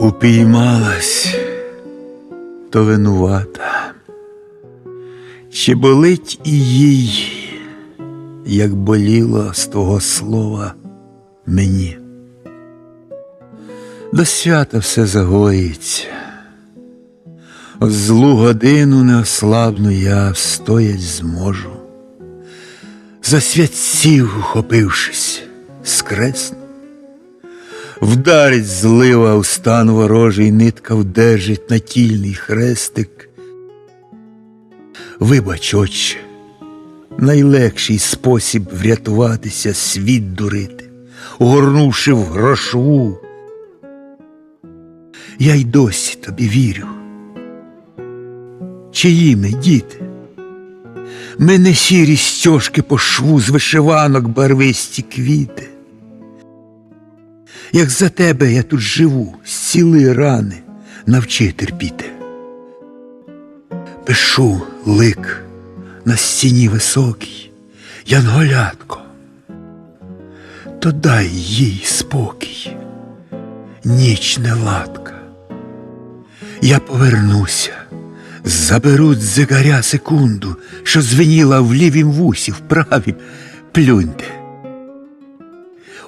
Упіймалась, то винувата. Чи болить і їй, як боліло з того слова мені? До свята все загоїться. В злу годину неослабну я встоять зможу. За святців ухопившись, скресну. Вдарить злива у стан ворожий, нитка вдержить натільний хрестик. Вибач, отче, найлегший спосіб врятуватися, світ дурити, угорнувши в грошву. Я й досі тобі вірю. Чиї ми, діти? Ми не сірі стьожки по шву з вишиванок барвисті квіти. Як за тебе я тут живу, зціли рани, навчи терпіти. Пишу лик на стіні високій, янголятко, то дай їй спокій, ніч неладка. Я повернуся, заберу дзигаря секунду, що звеніла в лівім вусі, в правім, плюньте.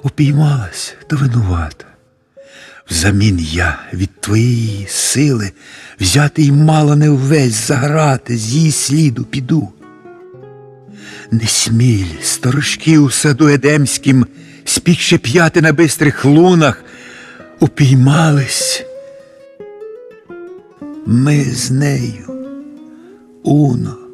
Упіймалась, то винувата. Взамін я від твоєї сили взяти й мало не ввесь заграти, з її сліду піду. Несмілі сторожки у саду едемськім, спікши п'яти на бистрих лунах, упіймались. Ми з нею, Уно.